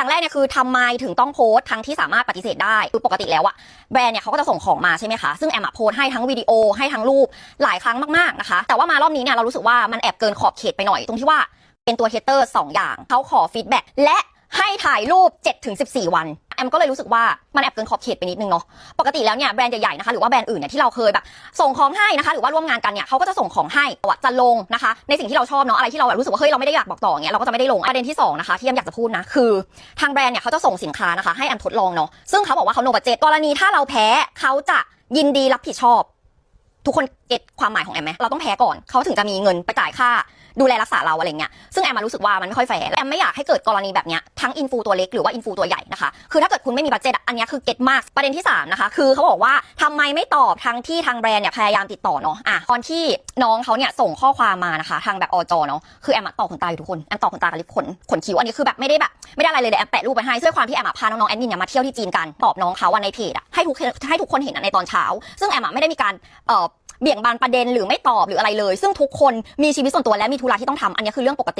อย่างแรกเนี่ยคือทำไมถึงต้องโพสต์ทั้งที่สามารถปฏิเสธได้คือปกติแล้วอะแบรนด์เนี่ยเขาก็จะส่งของมาใช่ไหมคะซึ่งแอมอะโพสต์ให้ทั้งวิดีโอให้ทั้งรูปหลายครั้งมากๆนะคะ แต่ว่ามารอบนี้เนี่ยเรารู้สึกว่ามันแอบเกินขอบเขตไปหน่อยตรงที่ว่าเป็นตัวเฮเตอร์สองอย่างเขาขอฟีดแบ็กและให้ถ่ายรูป 7-14 วัน อมก็เลยรู้สึกว่ามันแอบเกินขอบเขตไปนิดนึงเนาะปกติแล้วเนี่ยแบรนด์ใหญ่ๆนะคะหรือว่าแบรนด์อื่นเนี่ยที่เราเคยแบบส่งของให้นะคะหรือว่าร่วมงานกันเนี่ยเขาก็จะส่งของให้เราจะลงนะคะ ในสิ่งที่เราชอบเนาะอะไรที่เราแบบรู้สึกว่าเฮ้ยเราไม่ได้อยากบอกต่อเงี้ยเราก็จะไม่ได้ลงประเด็นที่สองนะคะที่แอมอยากจะพูดนะคือทางแบรนด์เนี่ยเขาจะส่งสินค้านะคะให้แอมทดลองเนาะซึ่งเขาบอกว่าเขาโนบัตเจตกรณีถ้าเราแพ้เขาจะยินดีรับผิดชอบ ทุกคนเก็ตความหมายของแอมไหมเราต้องแพ้ก่อนเขาถึงจะมีเงินไปจ่ายค่า ดูแลรักษาเราอะไรเงี้ยซึ่งแอมมารู้สึกว่ามันไม่ค่อยแฟร์แอมไม่อยากให้เกิดกรณีแบบเนี้ยทั้งอินฟูตัวเล็กหรือว่าอินฟูตัวใหญ่นะคะคือถ้าเกิดคุณไม่มีบัตเจ็ตอันนี้คือเก็ตมากประเด็นที่สามนะคะคือเขาบอกว่าทำไมไม่ตอบทั้งที่ทางแบรนด์เนี่ยพยายามติดต่อเนาะอะตอนที่น้องเขาเนี่ยส่งข้อความมานะคะ ทางแบบอจเนาะคือแอมต่อขนตาอยู่ทุกคนแอมต่อขนตากับลิปขนขนคิ้วอันนี้คือแบบไม่ได้แบบไม่ได้อะไรเลยเดี๋ยวแอมแปะรูปไปให้ด้วยความที่แอมพาน้องๆแอดมินเนี่ยมาเที่ยวที่จีนกันตอบน้องเขาอะในเพจอะให้ทุกให้ทุกคนเห็นในตอนเช้า ซึ่งแอมไม่ได้มีการเอ่อ เบี่ยงบานประเด็นหรือไม่ตอบหรืออะไรเลย ซึ่งทุกคนมีชีวิตส่วนตัวและมีธุระที่ต้องทำอันนี้คือเรื่องปกติ